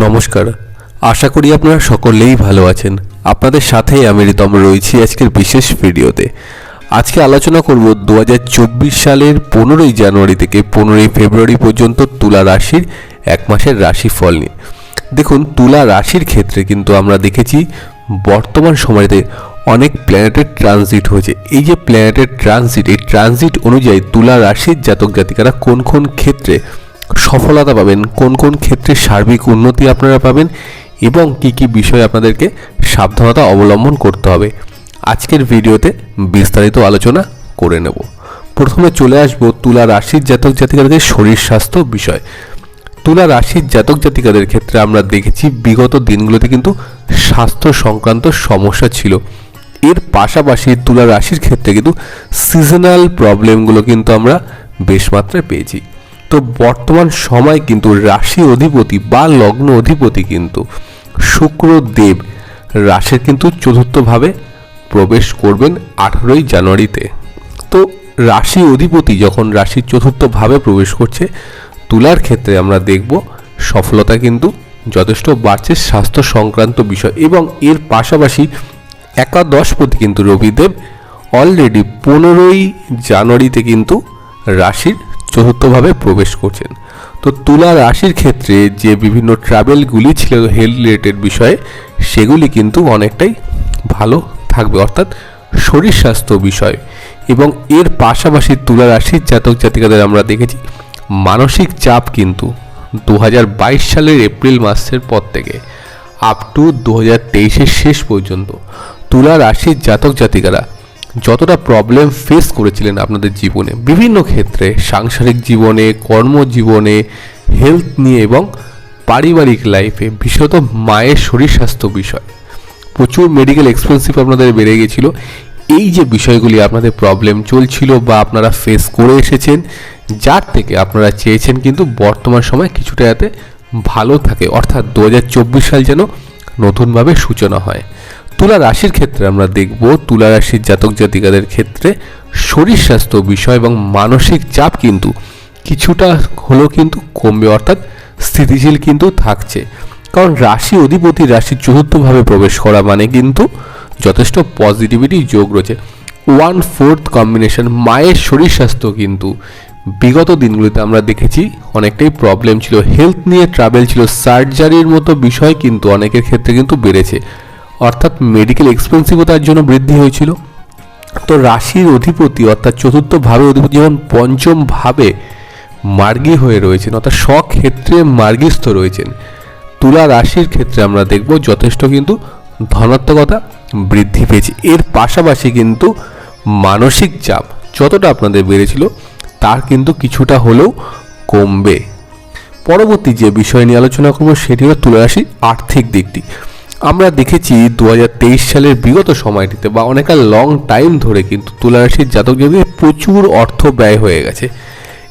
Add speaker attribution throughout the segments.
Speaker 1: নমস্কার। আশা করি আপনারা সকলেই ভালো আছেন। আপনাদের সাথেই আমি রিতম রয়েছি আজকের বিশেষ ভিডিওতে। আজকে আলোচনা করব দু হাজার চব্বিশ সালের পনেরোই জানুয়ারি থেকে পনেরোই ফেব্রুয়ারি পর্যন্ত তুলা রাশির এক মাসের রাশিফল নিয়ে। দেখুন, তুলা রাশির ক্ষেত্রে কিন্তু আমরা দেখেছি বর্তমান সময়তে অনেক প্ল্যানেটের ট্রানজিট হয়েছে। এই যে প্ল্যানেটের ট্রানজিট এই ট্রানজিট অনুযায়ী তুলা রাশির জাতক জাতিকারা কোন কোন ক্ষেত্রে সফলতা পাবেন, কোন কোন ক্ষেত্রে সার্বিক উন্নতি আপনারা পাবেন এবং কি কি বিষয়ে আপনাদেরকে সাবধানতা অবলম্বন করতে হবে। আজকের ভিডিওতে বিস্তারিত আলোচনা করে নেব। প্রথমে চলে আসব তুলা রাশির জাতক জাতিকাদের শরীর স্বাস্থ্য বিষয়। তুলা রাশির জাতক জাতিকাদের ক্ষেত্রে আমরা দেখেছি বিগত দিনগুলোতে কিন্তু স্বাস্থ্য সংক্রান্ত সমস্যা ছিল। এর পাশাপাশি তুলা রাশির ক্ষেত্রে কিন্তু সিজনাল প্রবলেমগুলো কিন্তু আমরা বেশ মাত্রায় পেয়েছি। তো বর্তমান সময় কিন্তু রাশি অধিপতি বা লগ্ন অধিপতি কিন্তু শুক্রদেব রাশির কিন্তু চতুর্থভাবে প্রবেশ করবেন আঠেরোই জানুয়ারিতে। তো রাশি অধিপতি যখন রাশির চতুর্থভাবে প্রবেশ করছে, তুলার ক্ষেত্রে আমরা দেখব সফলতা কিন্তু যথেষ্ট বাড়ছে স্বাস্থ্য সংক্রান্ত বিষয় এবং এর পাশাপাশি একাদশপতি কিন্তু রবিদেব অলরেডি পনেরোই জানুয়ারিতে কিন্তু রাশির চতুর্থভাবে প্রবেশ করছেন। তো তুলা রাশির ক্ষেত্রে যে বিভিন্ন ট্রাভেলগুলি ছিল হেলথ রিলেটেড বিষয়ে, সেগুলি কিন্তু অনেকটাই ভালো থাকবে। অর্থাৎ শরীর স্বাস্থ্য বিষয় এবং এর পাশাপাশি তুলা রাশির জাতক জাতিকাদের আমরা দেখেছি, মানসিক চাপ কিন্তু দু হাজার বাইশ সালের এপ্রিল মাসের পর থেকে আপ টু দু হাজার শেষ পর্যন্ত। তুলা রাশির জাতক জাতিকারা যতটা প্রবলেম ফেস করেছিলেন আপনাদের জীবনে, বিভিন্ন ক্ষেত্রে সাংসারিক জীবনে, কর্মজীবনে হেলথ নিয়ে এবং পারিবারিক লাইফে বিশেষত মায়ের শরীর স্বাস্থ্য বিষয়। প্রচুর মেডিকেল এক্সপেন্সিভ আপনাদের বেড়ে গেছিল। এই যে বিষয়গুলি আপনাদের প্রবলেম চলছিল বা আপনারা ফেস করে এসেছেন, যার থেকে আপনারা চেয়েছেন কিন্তু বর্তমান সময় কিছুটা যাতে ভালো থাকে। অর্থাৎ দু হাজার চব্বিশ সাল যেন নতুনভাবে সূচনা হয়। তুলা রাশির ক্ষেত্রে আমরা দেখব, তুলা রাশির জাতক জাতিকাদের ক্ষেত্রে শরীর স্বাস্থ্য বিষয় এবং মানসিক চাপ কিন্তু কিছুটা হলেও কিন্তু কমবে, অর্থাৎ স্থিতিশীল কিন্তু থাকছে। কারণ রাশি অধিপতি রাশির চতুর্থভাবে প্রবেশ করা মানে কিন্তু যথেষ্ট পজিটিভিটি যোগ রয়েছে। ওয়ান ফোর্থ কম্বিনেশন মায়ের শরীর স্বাস্থ্য কিন্তু বিগত দিনগুলিতে আমরা দেখেছি অনেকটাই প্রবলেম ছিল। হেলথ নিয়ে ট্রাভেল ছিল। সার্জারির মতো বিষয় কিন্তু অনেকের ক্ষেত্রে কিন্তু বেড়েছে। অর্থাৎ মেডিকেল এক্সপেন্সিভও জন্য বৃদ্ধি হয়েছিল। তো রাশির অধিপতি অর্থাৎ চতুর্থ ভাবে অধিপতি যেমন পঞ্চম ভাবে মার্গী হয়ে রয়েছেন, অর্থাৎ স্বক্ষেত্রে মার্গীস্থ রয়েছেন, তুলা রাশির ক্ষেত্রে আমরা দেখব যথেষ্ট কিন্তু ধনাত্মকতা বৃদ্ধি পেয়েছে। এর পাশাপাশি কিন্তু মানসিক চাপ যতটা আপনাদের বেড়েছিল, তার কিন্তু কিছুটা হলেও কমবে। পরবর্তী যে বিষয় নিয়ে আলোচনা করব, সেটি হলো তুলা রাশির আর্থিক দিকটি। আমরা দেখেছি দু হাজার তেইশ সালের বিগত সময়টিতে বা অনেকটা লং টাইম ধরে কিন্তু তুলা রাশির জাতক জাতিদের প্রচুর অর্থ ব্যয় হয়ে গেছে।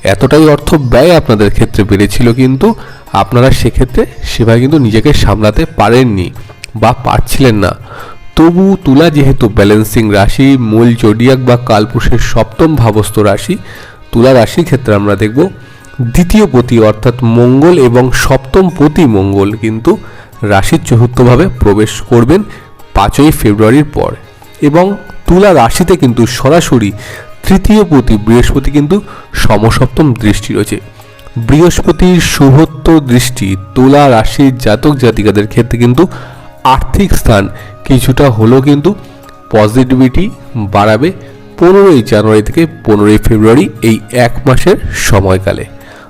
Speaker 1: এতটাই অর্থ ব্যয় আপনাদের ক্ষেত্রে বেড়েছিল কিন্তু আপনারা সেক্ষেত্রে সেভাবে কিন্তু নিজেকে সামলাতে পারেননি বা পারছিলেন না। তবু তুলা যেহেতু ব্যালেন্সিং রাশি, মূল জডিয়াক বা কালপুরুষের সপ্তম ভাবস্থ রাশি, তুলা রাশির ক্ষেত্রে আমরা দেখব দ্বিতীয় পতি অর্থাৎ মঙ্গল এবং সপ্তম পতি মঙ্গল কিন্তু রাশির চতুর্থভাবে প্রবেশ করবেন পাঁচই ফেব্রুয়ারির পর। এবং তুলা রাশিতে কিন্তু সরাসরি তৃতীয় প্রতি বৃহস্পতি কিন্তু সমসপ্তম দৃষ্টি রয়েছে। বৃহস্পতির শুভত্ব দৃষ্টি তুলা রাশির জাতক জাতিকাদের ক্ষেত্রে কিন্তু আর্থিক স্থান কিছুটা হলেও কিন্তু পজিটিভিটি বাড়াবে পনেরোই জানুয়ারি থেকে পনেরোই ফেব্রুয়ারি এই এক মাসের সময়কালে।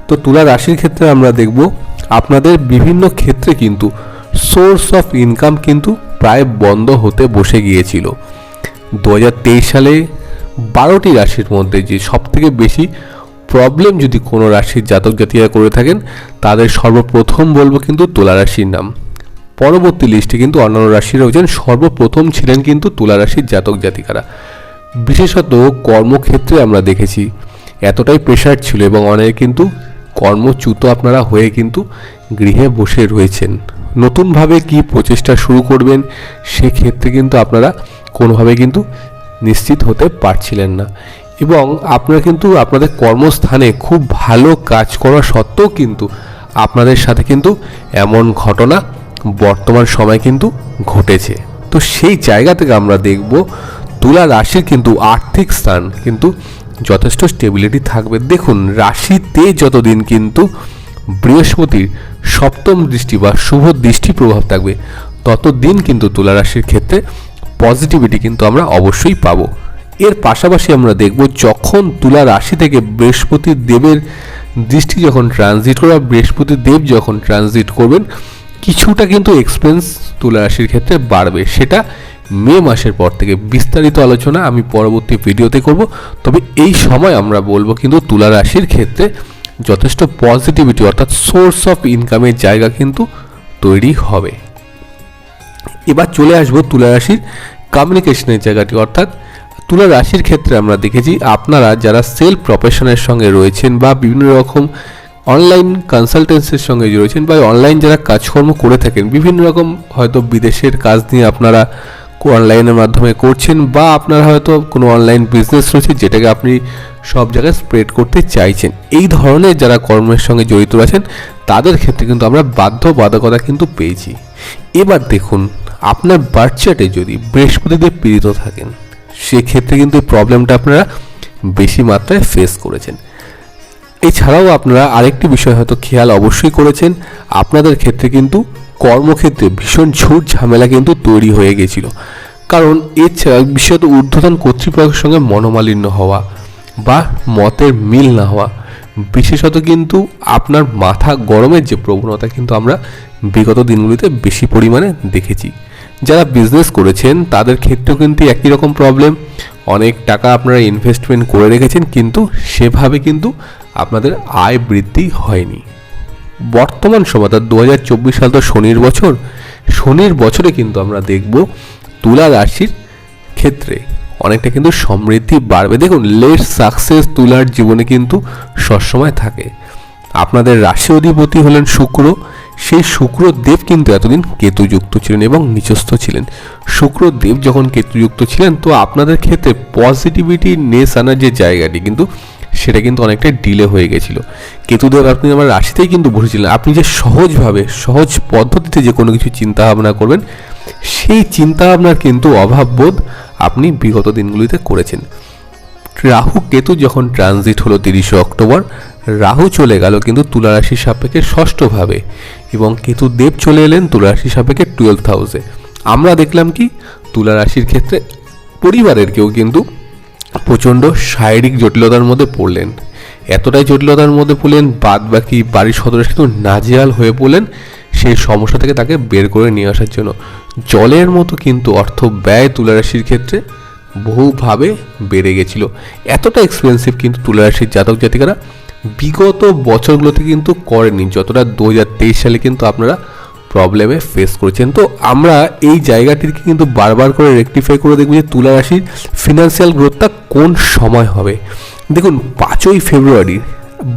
Speaker 1: তো তুলা রাশির ক্ষেত্রে আমরা দেখব আপনাদের বিভিন্ন ক্ষেত্রে কিন্তু সোর্স অফ ইনকাম কিন্তু প্রায় বন্ধ হতে বসে গিয়েছিল। দু হাজার তেইশ সালে বারোটি রাশির মধ্যে যে সবথেকে বেশি প্রবলেম যদি কোনো রাশির জাতক জাতিরা করে থাকেন, তাদের সর্বপ্রথম বলব কিন্তু তুলা রাশির নাম। পরবর্তী লিস্টে কিন্তু অন্যান্য রাশির রয়েছেন সর্বপ্রথম ছিলেন কিন্তু তুলা রাশির জাতক জাতিকারা। বিশেষত কর্মক্ষেত্রে আমরা দেখেছি, এতটাই প্রেশার ছিল এবং অনেকে কিন্তু কর্মচ্যুত আপনারা হয়ে কিন্তু গৃহে বসে রয়েছেন। নতুনভাবে কি প্রচেষ্টা শুরু করবেন, সেক্ষেত্রে কিন্তু আপনারা কোনোভাবে কিন্তু নিশ্চিত হতে পারছিলেন না। এবং আপনারা কিন্তু আপনাদের কর্মস্থানে খুব ভালো কাজ করা সত্ত্বেও কিন্তু আপনাদের সাথে কিন্তু এমন ঘটনা বর্তমান সময় কিন্তু ঘটেছে। তো সেই জায়গা থেকে আমরা দেখব, তুলা রাশির কিন্তু আর্থিক স্থান কিন্তু যথেষ্ট স্টেবিলিটি থাকবে। দেখুন, রাশিতে যতদিন কিন্তু বৃহস্পতির সপ্তম দৃষ্টি বা শুভ দৃষ্টি প্রভাব থাকবে। ততদিন কিন্তু তুলা রাশির ক্ষেত্রে পজিটিভিটি কিন্তু আমরা অবশ্যই পাবো। এর পাশাপাশি আমরা দেখব যখন তুলা রাশি থেকে বৃহস্পতি দেবের দৃষ্টি যখন ট্রানজিট করবে বৃহস্পতি দেব যখন ট্রানজিট করবেন, কিছুটা কিন্তু এক্সপেন্স তুলা রাশির ক্ষেত্রে বাড়বে। সেটা মে মাসের পর থেকে বিস্তারিত আলোচনা আমি পরবর্তী ভিডিওতে করব। তবে এই সময় আমরা বলব কিন্তু তুলা রাশির ক্ষেত্রে যথেষ্ট পজিটিভিটি অর্থাৎ সোর্স অফ ইনকামের জায়গা কিন্তু তৈরি হবে। এবার চলে আসব তুলা রাশির কমিউনিকেশনের জায়গাটি, অর্থাৎ তুলা রাশির ক্ষেত্রে আমরা দেখেছি আপনারা যারা সেলফ প্রফেশনের সঙ্গে রয়েছেন বা বিভিন্ন রকম অনলাইন কনসালটেন্সির সঙ্গে রয়েছেন বা অনলাইন যারা কাজকর্ম করে থাকেন, বিভিন্ন রকম হয়তো বিদেশের কাজ নিয়ে আপনারা অনলাইনের মাধ্যমে করছেন বা আপনার হয়তো কোনো অনলাইন বিজনেস রয়েছে যেটাকে আপনি সব জায়গায় স্প্রেড করতে চাইছেন। এই ধরনের যারা কর্মের সঙ্গে জড়িত আছেন, তাদের ক্ষেত্রে কিন্তু আমরা বাধ্যবাধকতা কিন্তু পেয়েছি। এবার দেখুন, আপনার বার্থ চার্টে যদি বৃহস্পতিদেব পীড়িত থাকেন, সেক্ষেত্রে কিন্তু প্রবলেমটা আপনারা বেশি মাত্রায় ফেস করেছেন। এছাড়াও আপনারা আরেকটি বিষয় হয়তো খেয়াল অবশ্যই করেছেন, আপনাদের ক্ষেত্রে কিন্তু কর্মক্ষেত্রে ভীষণ ঝুট ঝামেলা কিন্তু তৈরি হয়ে গেছিল। কারণ এছাড়া বিশেষত ঊর্ধ্বতন কর্তৃপক্ষের সঙ্গে মনোমালিন্য হওয়া বা মতের মিল না হওয়া, বিশেষত কিন্তু আপনার মাথা গরমের যে প্রবণতা কিন্তু আমরা বিগত দিনগুলিতে বেশি পরিমাণে দেখেছি। যারা বিজনেস করেছেন, তাদের ক্ষেত্রেও কিন্তু একই রকম প্রবলেম অনেক টাকা আপনারা ইনভেস্টমেন্ট করে রেখেছেন, কিন্তু সেভাবে কিন্তু আপনাদের আয় বৃদ্ধি হয়নি। বর্তমান সময়, অর্থাৎ দু হাজার চব্বিশ সাল তো শনির বছর, শনির বছরে কিন্তু আমরা দেখব তুলা রাশির ক্ষেত্রে অনেকটা কিন্তু সমৃদ্ধি বাড়বে। দেখুন লেট সাকসেস তুলার জীবনে কিন্তু সবসময় থাকে। আপনাদের রাশি অধিপতি হলেন শুক্র। সেই শুক্রদেব কিন্তু এতদিন কেতুযুক্ত ছিলেন এবং নিচস্থ ছিলেন। শুক্রদেব যখন কেতুযুক্ত ছিলেন, তো আপনাদের ক্ষেত্রে পজিটিভিটি নেস আনার যে জায়গাটি, কিন্তু সেটা কিন্তু অনেকটাই ডিলে হয়ে গেছিল। কেতুদেব, আপনি আমার রাশিতেই কিন্তু বসেছিলেন। আপনি যে সহজভাবে, সহজ পদ্ধতিতে যে কোনো কিছু চিন্তা ভাবনা করবেন, সেই চিন্তা ভাবনার কিন্তু অভাববোধ আপনি বিগত দিনগুলিতে করেছেন। রাহু কেতু যখন ট্রানজিট হলো তিরিশে অক্টোবর, রাহু চলে গেল কিন্তু তুলা রাশির সাপেক্ষে ষষ্ঠভাবে এবং কেতু দেব চলে এলেন তুলা রাশির সাপেক্ষে টুয়েলভ হাউসে আমরা দেখলাম কি তুলা রাশির ক্ষেত্রে পরিবারের কেউ কিন্তু প্রচণ্ড শারীরিক জটিলতার মধ্যে পড়লেন। এতটাই জটিলতার মধ্যে পড়লেন বাদ বাকি বাড়ির সদস্য কিন্তু নাজেহাল হয়ে পড়লেন সেই সমস্যা থেকে তাকে বের করে নিয়ে আসার জন্য। জলের মতো কিন্তু অর্থ ব্যয় তুলারাশির ক্ষেত্রে বহুভাবে বেড়ে গেছিল। এতটা এক্সপেন্সিভ কিন্তু তুলারাশির জাতক জাতিকারা বিগত বছরগুলোতে কিন্তু করেনি যতটা দু হাজার তেইশ সালে কিন্তু আপনারা প্রবলেমে ফেস করেছেন। তো আমরা এই জায়গাটিকে কিন্তু বারবার করে রেকটিফাই করে দেখব যে তুলা রাশির ফিনান্সিয়াল গ্রোথটা কোন সময় হবে। দেখুন, পাঁচই ফেব্রুয়ারি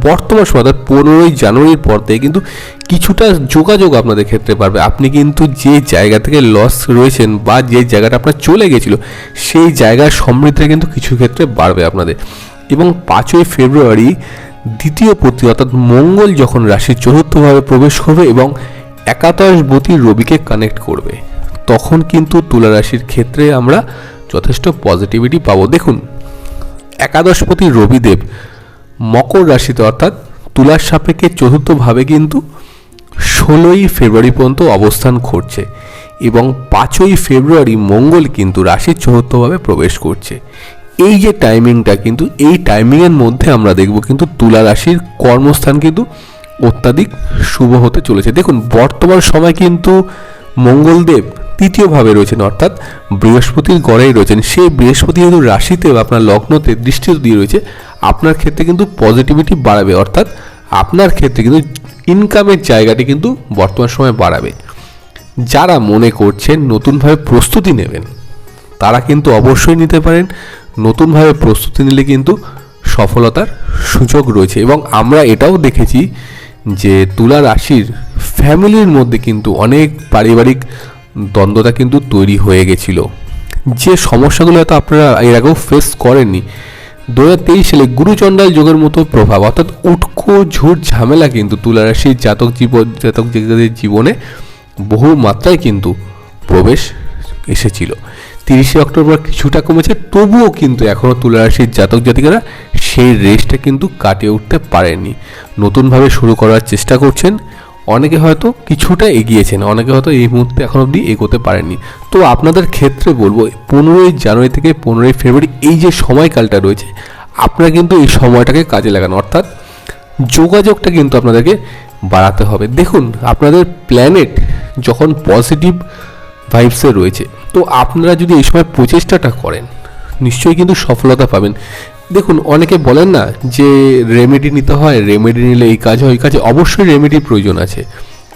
Speaker 1: বর্তমান সময় অর্থাৎ পনেরোই জানুয়ারির পর থেকে কিন্তু কিছুটা যোগাযোগ আপনাদের ক্ষেত্রে পারবে আপনি কিন্তু যে জায়গা থেকে লস রয়েছেন বা যে জায়গাটা আপনার চলে গেছিল, সেই জায়গার সমৃদ্ধি কিন্তু কিছু ক্ষেত্রে বাড়বে আপনাদের। এবং পাঁচই ফেব্রুয়ারি দ্বিতীয় প্রতি অর্থাৎ মঙ্গল যখন রাশির চতুর্থভাবে প্রবেশ করবে এবং একাদশবতী রবিকে কানেক্ট করবে। তখন কিন্তু তুলা রাশির ক্ষেত্রে আমরা যথেষ্ট পজিটিভিটি পাবো। দেখুন একাদশপতি রবিদেব মকর রাশিতে অর্থাৎ তুলার সাপেক্ষে চতুর্থভাবে কিন্তু ষোলোই ফেব্রুয়ারি পর্যন্ত অবস্থান করছে এবং পাঁচই ফেব্রুয়ারি মঙ্গল কিন্তু রাশির চতুর্থভাবে প্রবেশ করছে। এই যে টাইমিংটা কিন্তু, এই টাইমিংয়ের মধ্যে আমরা দেখব কিন্তু তুলা রাশির কর্মস্থান কিন্তু অত্যাধিক শুভ হতে চলেছে। দেখুন, বর্তমান সময় কিন্তু মঙ্গলদেব তৃতীয়ভাবে রয়েছেন, অর্থাৎ বৃহস্পতির গড়েই রয়েছেন। সেই বৃহস্পতি যেহেতু রাশিতে আপনার লগ্নতে দৃষ্টি দিয়ে রয়েছে, আপনার ক্ষেত্রে কিন্তু পজিটিভিটি বাড়াবে, অর্থাৎ আপনার ক্ষেত্রে কিন্তু ইনকামের জায়গাটি কিন্তু বর্তমান সময় বাড়াবে। যারা মনে করছেন নতুনভাবে প্রস্তুতি নেবেন, তারা কিন্তু অবশ্যই নিতে পারেন। নতুনভাবে প্রস্তুতি নিলে কিন্তু সফলতার সুযোগ রয়েছে এবং আমরা এটাও দেখেছি যে তুলা রাশির ফ্যামিলির মধ্যে কিন্তু অনেক পারিবারিক দ্বন্দ্বতা কিন্তু তৈরি হয়ে গেছিল। যে সমস্যাগুলো হয়তো আপনারা এর আগেও ফেস করেননি। দু হাজার তেইশ সালে গুরুচণ্ডাল যোগের মতো প্রভাব, অর্থাৎ উটকো, ঝুট ঝামেলা কিন্তু তুলা রাশির জাতক জীবন জাতক জাতিকাদের জীবনে বহু মাত্রায় কিন্তু প্রবেশ এসেছিল। তিরিশে অক্টোবর কিছুটা কমেছে, তবুও কিন্তু এখনও তুলা রাশির জাতক জাতিকারা সেই রেসটা কিন্তু কাটিয়ে উঠতে পারেনি। নতুনভাবে শুরু করার চেষ্টা করছেন। অনেকে হয়তো কিছুটা এগিয়েছেন, অনেকে হয়তো এই মুহূর্তে এখন অবধি এগোতে পারেননি। তো আপনাদের ক্ষেত্রে বলব, পনেরোই জানুয়ারি থেকে পনেরোই ফেব্রুয়ারি এই যে সময়কালটা রয়েছে, আপনারা কিন্তু এই সময়টাকে কাজে লাগান। অর্থাৎ যোগাযোগটা কিন্তু আপনাদেরকে বাড়াতে হবে। দেখুন, আপনাদের প্ল্যানেট যখন পজিটিভ ভাইবসে রয়েছে, তো আপনারা যদি এই সময় প্রচেষ্টাটা করেন, নিশ্চয়ই কিন্তু সফলতা পাবেন। দেখুন, অনেকে বলেন না যে রেমেডি নিতে হয় রেমেডি নিলে এই কাজ হয়, ওই কাজে অবশ্যই রেমেডির প্রয়োজন আছে।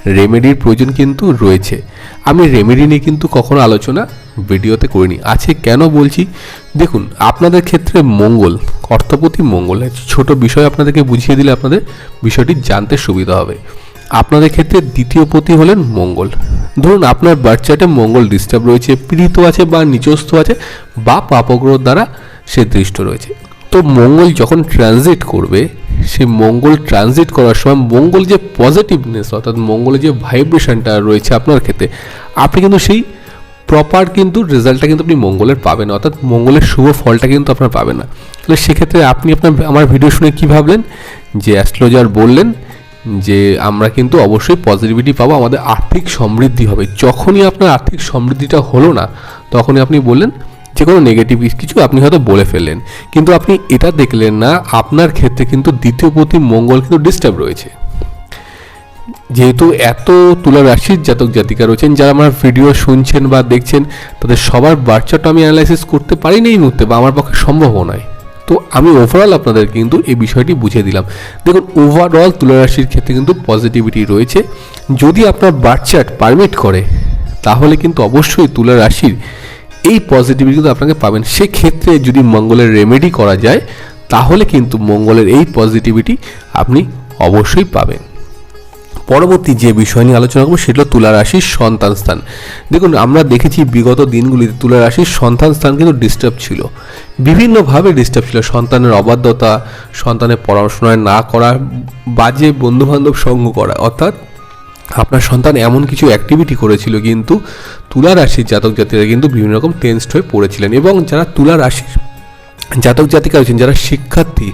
Speaker 1: রেমেডির প্রয়োজন কিন্তু রয়েছে। আমি রেমেডি নিয়ে কিন্তু কখনো আলোচনা ভিডিওতে করিনি। আছে কেন বলছি? দেখুন, আপনাদের ক্ষেত্রে মঙ্গল, অর্থপতি মঙ্গল ছোট বিষয় আপনাদেরকে বুঝিয়ে দিলে আপনাদের বিষয়টি জানতে সুবিধা হবে। আপনাদের ক্ষেত্রে দ্বিতীয় পতি হলেন মঙ্গল। ধরুন, আপনার বার্থ চার্টে মঙ্গল ডিস্টার্ব রয়েছে, পীড়িত আছে বা নিচস্থ আছে, বা পাপগ্রহ দ্বারা সে দৃষ্ট রয়েছে। তো মঙ্গল যখন ট্রানজিট করবে সে মঙ্গল ট্রানজিট করার সময় মঙ্গল যে পজিটিভনেস অর্থাৎ মঙ্গলের যে ভাইব্রেশনটা রয়েছে আপনার ক্ষেত্রে, আপনি কিন্তু সেই প্রপার কিন্তু রেজাল্টটা কিন্তু আপনি মঙ্গলের পাবেন, অর্থাৎ মঙ্গলের শুভ ফলটা কিন্তু আপনার পাবেন না। তাহলে সেক্ষেত্রে আপনি আপনার আমার ভিডিও শুনে কী ভাবলেন? যে অ্যাস্ট্রোলজার বললেন যে, আমরা কিন্তু অবশ্যই পজিটিভিটি পাবো, আমাদের আর্থিক সমৃদ্ধি হবে। যখনই আপনার আর্থিক সমৃদ্ধিটা হলো না, তখনই আপনি বললেন যে কোনো নেগেটিভ কিছু আপনি হয়তো বলে ফেললেন, কিন্তু আপনি এটা দেখলেন না, আপনার ক্ষেত্রে কিন্তু দ্বিতীয় প্রতি মঙ্গল কিন্তু ডিস্টার্ব রয়েছে। যেহেতু এত তুলা রাশির জাতক জাতিকা রয়েছেন, যারা আমার ভিডিও শুনছেন বা দেখছেন, তাদের সবার বার্চাটা আমি অ্যানালাইসিস করতে পারি না এই মুহূর্তে বা আমার পক্ষে সম্ভবও নয়। তো আমি ওভারঅল আপনাদের কিন্তু এই বিষয়টি বুঝিয়ে দিলাম। দেখুন ওভারঅল তুলা রাশির ক্ষেত্রে কিন্তু পজিটিভিটি রয়েছে। যদি আপনার বার্চার্ট পারমিট করে, তাহলে কিন্তু অবশ্যই তুলা রাশির এই পজিটিভিটি কিন্তু আপনাকে পাবেন। সেক্ষেত্রে যদি মঙ্গলের রেমেডি করা যায়, তাহলে কিন্তু মঙ্গলের এই পজিটিভিটি আপনি অবশ্যই পাবেন। পরবর্তী যে বিষয় নিয়ে আলোচনা করব, সেটা তুলা রাশির সন্তান স্থান। দেখুন, আমরা দেখেছি বিগত দিনগুলিতে তুলা রাশির সন্তান স্থান কিন্তু ডিস্টার্ব ছিল। বিভিন্নভাবে ডিস্টার্ব ছিল। সন্তানের অবাধ্যতা, সন্তানের পড়াশোনায় না করা, বাজে বন্ধুবান্ধব সঙ্গ করা, অর্থাৎ আপনার সন্তান এমন কিছু অ্যাক্টিভিটি করেছিল কিন্তু তুলা রাশির জাতক জাতিরা কিন্তু বিভিন্ন রকম টেন্সড হয়ে পড়েছিলেন এবং যারা তুলা রাশির জাতক জাতিকা রয়েছেন, যারা শিক্ষার্থী,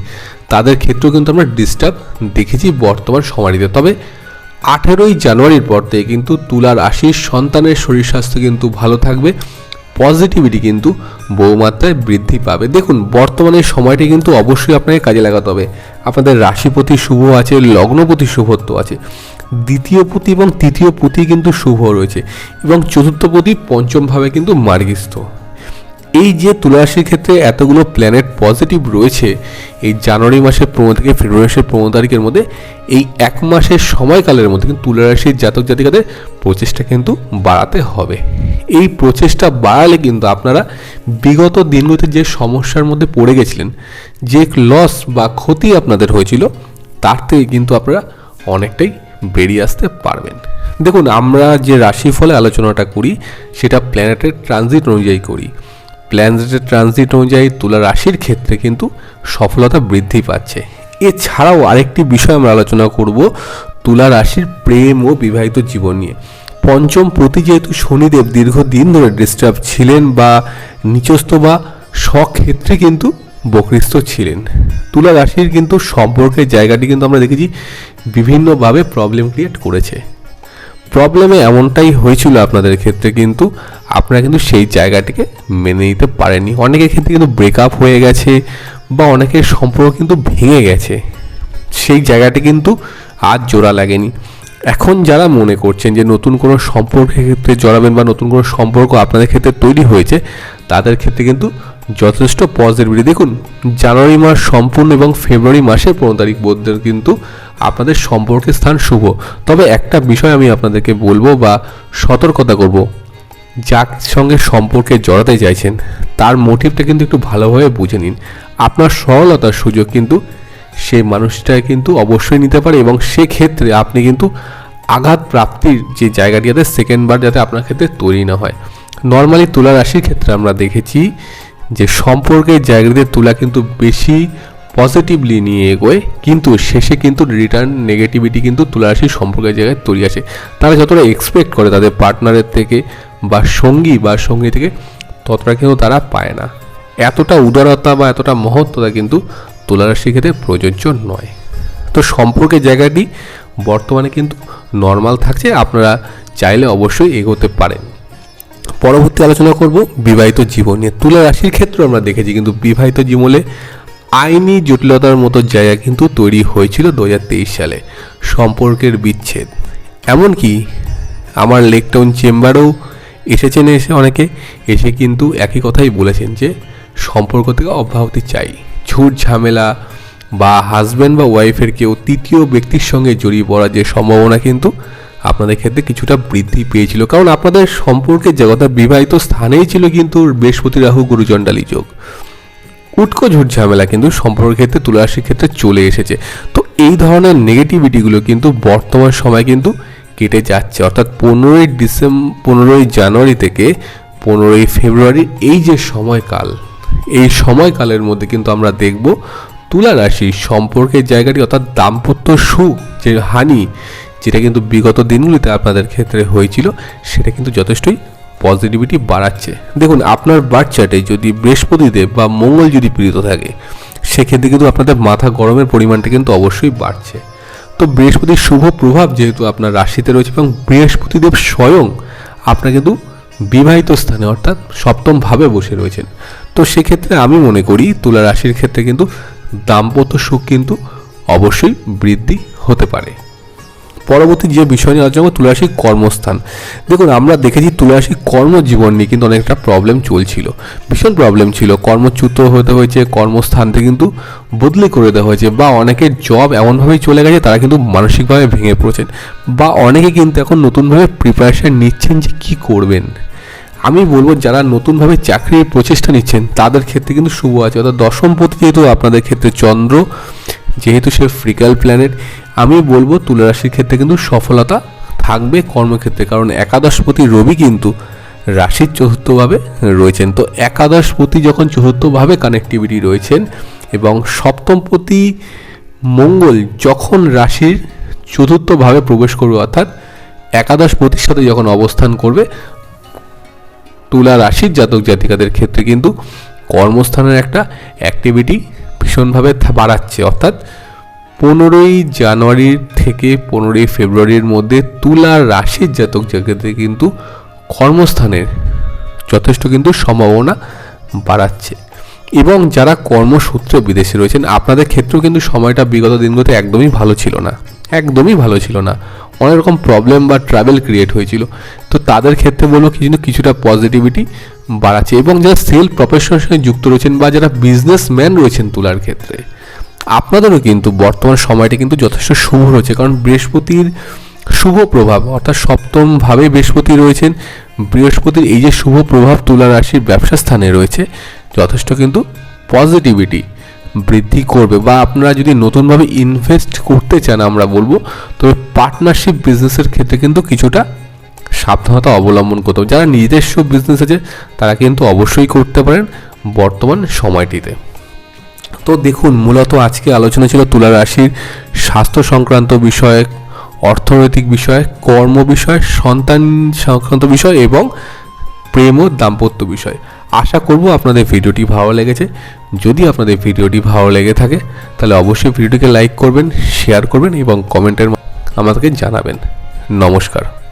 Speaker 1: তাদের ক্ষেত্রেও কিন্তু আমরা ডিস্টার্ব দেখেছি বর্তমান সময়টিতে। তবে আঠেরোই জানুয়ারির পর থেকে কিন্তু তুলা রাশির সন্তানের শরীর স্বাস্থ্য কিন্তু ভালো থাকবে পজিটিভিটি কিন্তু বহুমাত্রায় বৃদ্ধি পাবে। দেখুন, বর্তমানে সময়টি কিন্তু অবশ্যই আপনাকে কাজে লাগাতে হবে। আপনাদের রাশিপতি শুভ আছে, লগ্নপতি শুভত্ব আছে। দ্বিতীয় পতি এবং তৃতীয় পতি কিন্তু শুভ রয়েছে এবং চতুর্থ পতি পঞ্চমভাবে কিন্তু মার্গিস্থ। এই যে তুলারাশির ক্ষেত্রে এতগুলো প্ল্যানেট পজিটিভ রয়েছে, এই জানুয়ারি মাসের পনেরো থেকে ফেব্রুয়ারি মাসের পনেরো তারিখের মধ্যে এই এক মাসের সময়কালের মধ্যে কিন্তু তুলারাশির জাতক জাতিকাদের প্রচেষ্টা কিন্তু বাড়াতে হবে। এই প্রচেষ্টা বাড়ালে কিন্তু আপনারা বিগত দিনগুলোতে যে সমস্যার মধ্যে পড়ে গেছিলেন, যে লস বা ক্ষতি আপনাদের হয়েছিল, তার থেকে কিন্তু আপনারা অনেকটাই বেরিয়ে আসতে পারবেন। দেখুন, আমরা যে রাশিফলে আলোচনাটা করি, সেটা প্ল্যানেটের ট্রানজিট অনুযায়ী করি। প্ল্যানেটের ট্রানজিট অনুযায়ী তুলা রাশির ক্ষেত্রে কিন্তু সফলতা বৃদ্ধি পাচ্ছে। এছাড়াও আরেকটি বিষয় আমরা আলোচনা করব, তুলা রাশির প্রেম ও বিবাহিত জীবন নিয়ে। পঞ্চম প্রতি যেহেতু শনিদেব দীর্ঘদিন ধরে ডিস্টার্ব ছিলেন বা নিচস্থ বা স্বক্ষেত্রে কিন্তু বকরিস্থ ছিলেন। তুলা রাশির কিন্তু সম্পর্কের জায়গাটি কিন্তু আমরা দেখেছি বিভিন্নভাবে প্রবলেম ক্রিয়েট করেছে। প্রবলেমে এমনটাই হয়েছিল আপনাদের ক্ষেত্রে কিন্তু আপনারা কিন্তু সেই জায়গাটিকে মেনে নিতে পারেননি। অনেকের ক্ষেত্রে কিন্তু ব্রেকআপ হয়ে গেছে বা অনেকের সম্পর্ক কিন্তু ভেঙে গেছে। সেই জায়গাটি কিন্তু আর জোড়া লাগেনি। এখন যারা মনে করছেন যে নতুন কোনো সম্পর্কের ক্ষেত্রে জড়াবেন বা নতুন কোনো সম্পর্ক আপনাদের ক্ষেত্রে তৈরি হয়েছে, তাদের ক্ষেত্রে কিন্তু যথেষ্ট পজিটিভিটি দেখুন, জানুয়ারি মাস সম্পূর্ণ এবং ফেব্রুয়ারি মাসের পনেরো তারিখ মধ্যে কিন্তু আপনাদের সম্পর্কের স্থান শুভ। তবে একটা বিষয় আমি আপনাদেরকে বলব বা সতর্কতা করব। যার সঙ্গে সম্পর্কে জড়াতে চাইছেন, তার মোটিভটা কিন্তু একটু ভালোভাবে বুঝে নিন। আপনার সরলতার সুযোগ কিন্তু সেই মানুষটা কিন্তু অবশ্যই নিতে পারে এবং সেক্ষেত্রে আপনি কিন্তু আঘাত প্রাপ্তির যে জায়গাটি যাতে সেকেন্ড বার যাতে আপনার ক্ষেত্রে তৈরি না হয়। নর্মালি তুলা রাশির ক্ষেত্রে আমরা দেখেছি যে সম্পর্কের জায়গাতে তুলা কিন্তু বেশি পজিটিভলি নিয়ে এগোয়, কিন্তু শেষে কিন্তু রিটার্ন নেগেটিভিটি কিন্তু তুলা রাশির সম্পর্কের জায়গায় তৈরি আসে। তারা যতটা এক্সপেক্ট করে তাদের পার্টনারের থেকে বা সঙ্গী বা সঙ্গী থেকে, ততটা কিন্তু তারা পায় না। এতটা উদারতা বা এতটা মহত্বতা কিন্তু তুলা রাশির ক্ষেত্রে প্রযোজ্য নয়। তো সম্পর্কের জায়গাটি বর্তমানে কিন্তু নর্মাল থাকছে, আপনারা চাইলে অবশ্যই এগোতে পারেন। পরবর্তী আলোচনা করব বিবাহিত জীবন নিয়ে। তুলা রাশির ক্ষেত্রে আমরা দেখেছি কিন্তু বিবাহিত জীবনে আইনি জটিলতার মতো জায়গা কিন্তু তৈরি হয়েছিল দু হাজার তেইশ সালে। সম্পর্কের বিচ্ছেদ। এমনকি আমার লেকটাউন চেম্বারেও এসেছেন এসে অনেকে, এসে কিন্তু একই কথাই বলেছেন যে সম্পর্ক থেকে অব্যাহতি চাই। ঝুট ঝামেলা বা হাজব্যান্ড বা ওয়াইফের কেউ তৃতীয় ব্যক্তির সঙ্গে জড়িয়ে পড়ার যে সম্ভাবনা কিন্তু আপনাদের ক্ষেত্রে কিছুটা বৃদ্ধি পেয়েছিল, কারণ আপনাদের সম্পর্কের জগতা বিবাহিত স্থানেই ছিল কিন্তু বৃহস্পতি রাহু গুরুচণ্ডালী যোগ। উটকো ঝুট ঝামেলা কিন্তু সম্পর্কের ক্ষেত্রে, তুলারাশির ক্ষেত্রে চলে এসেছে। তো এই ধরনের নেগেটিভিটিগুলো কিন্তু বর্তমান সময় কিন্তু কেটে যাচ্ছে। অর্থাৎ পনেরোই ডিসেম্বর পনেরোই জানুয়ারি থেকে পনেরোই ফেব্রুয়ারি এই যে সময়কাল, এই সময়কালের মধ্যে কিন্তু আমরা দেখব তুলা রাশি সম্পর্কের জায়গাটি অর্থাৎ দাম্পত্য সুখ, যে হানি যেটা কিন্তু বিগত দিনগুলিতে আপনাদের ক্ষেত্রে হয়েছিল, সেটা কিন্তু যথেষ্টই পজিটিভিটি বাড়াচ্ছে। দেখুন, আপনার বার্থ চার্টে যদি বৃহস্পতিদেব বা মঙ্গল যদি পীড়িত থাকে, সেক্ষেত্রে কিন্তু আপনাদের মাথা গরমের পরিমাণটা কিন্তু অবশ্যই বাড়ছে। তো বৃহস্পতির শুভ প্রভাব যেহেতু আপনার রাশিতে রয়েছে এবং বৃহস্পতিদেব স্বয়ং আপনার কিন্তু বিবাহিত স্থানে অর্থাৎ সপ্তম ভাবে বসে রয়েছেন। তো সেক্ষেত্রে আমি মনে করি তুলা রাশির ক্ষেত্রে কিন্তু দাম্পত্য সুখ কিন্তু অবশ্যই বৃদ্ধি হতে পারে। পরবর্তী যে বিষয় নিয়ে আলোচনা করব, তুলারাশির কর্মস্থান। দেখুন, আমরা দেখেছি তুলারাশির কর্মজীবন নিয়ে কিন্তু অনেকটা প্রবলেম চলছিল। ভীষণ প্রবলেম ছিল। কর্মচ্যুত হতে হয়েছে কর্মস্থান থেকে কিন্তু বদলি করে দেওয়া হয়েছে বা অনেকের জব এমনভাবেই চলে গেছে, তারা কিন্তু মানসিকভাবে ভেঙে পড়েছেন বা অনেকে কিন্তু এখন নতুনভাবে প্রিপারেশান নিচ্ছেন যে কী করবেন। আমি বলব, যারা নতুনভাবে চাকরির প্রচেষ্টা নিচ্ছেন, তাদের ক্ষেত্রে কিন্তু শুভ আছে। অর্থাৎ দশম দশমপতি যেহেতু, আপনাদের ক্ষেত্রে চন্দ্র যেহেতু সে ফ্রিকাল প্ল্যানেট, আমি বলব তুলা রাশির ক্ষেত্রে কিন্তু সফলতা থাকবে কর্মক্ষেত্রে, কারণ একাদশপতি রবি কিন্তু রাশির চতুর্থভাবে রয়েছেন। তো একাদশপতি যখন চতুর্থভাবে কানেক্টিভিটি রয়েছেন এবং সপ্তমপতি মঙ্গল যখন রাশির চতুর্থভাবে প্রবেশ করবে, অর্থাৎ একাদশপতির সাথে যখন অবস্থান করবে, তুলা রাশির জাতক জাতিকাদের ক্ষেত্রে কিন্তু কর্মস্থানের একটা অ্যাক্টিভিটি ভীষণভাবে বাড়াচ্ছে। অর্থাৎ পনেরোই জানুয়ারির থেকে পনেরোই ফেব্রুয়ারির মধ্যে তুলা রাশির জাতক জাতিকাদের কিন্তু কর্মস্থানের যথেষ্ট কিন্তু সম্ভাবনা বাড়াচ্ছে। এবং যারা কর্মসূত্রে বিদেশে রয়েছেন, আপনাদের ক্ষেত্রেও কিন্তু সময়টা বিগত দিনগুলোতে একদমই ভালো ছিল না। একদমই ভালো ছিল না। অনেক রকম প্রবলেম বা ট্রাভেল ক্রিয়েট হয়েছিল। তো তাদের ক্ষেত্রে বলব কি যেন কিছুটা পজিটিভিটি বাড়াচ্ছে এবং যারা সেল প্রফেশনের সঙ্গে যুক্ত রয়েছেন বা যারা বিজনেসম্যান রয়েছেন তোলার ক্ষেত্রে, আপনাদেরও কিন্তু বর্তমান সময়টা কিন্তু যথেষ্ট শুভ রয়েছে। কারণ বৃহস্পতির শুভ প্রভাব, অর্থাৎ সপ্তমভাবে বৃহস্পতি রয়েছেন, বৃহস্পতির এই যে শুভ প্রভাব তুলা রাশির ব্যবসা স্থানে রয়েছে, যথেষ্ট কিন্তু পজিটিভিটি বৃদ্ধি করবে বা আপনারা যদি নতুনভাবে ইনভেস্ট করতে চান, আমরা বলব, তবে পার্টনারশিপ বিজনেসের ক্ষেত্রে কিন্তু কিছুটা সাবধানতা অবলম্বন করতে হবে। যারা নিজস্ব বিজনেস আছে, তারা কিন্তু অবশ্যই করতে পারেন বর্তমান সময়টিতে। তো দেখুন, মূলত আজকে আলোচনা ছিল তুলা রাশির স্বাস্থ্য সংক্রান্ত বিষয়ে, অর্থনৈতিক বিষয়, কর্ম বিষয়, সন্তান সংক্রান্ত বিষয় এবং প্রেম ও দাম্পত্য বিষয়। আশা করব আপনাদের ভিডিওটি ভালো লেগেছে। যদি আপনাদের ভিডিওটি ভালো লেগে থাকে, তাহলে অবশ্যই ভিডিওটিকে লাইক করবেন শেয়ার করবেন এবং কমেন্টের আমাদেরকে জানাবেন। নমস্কার।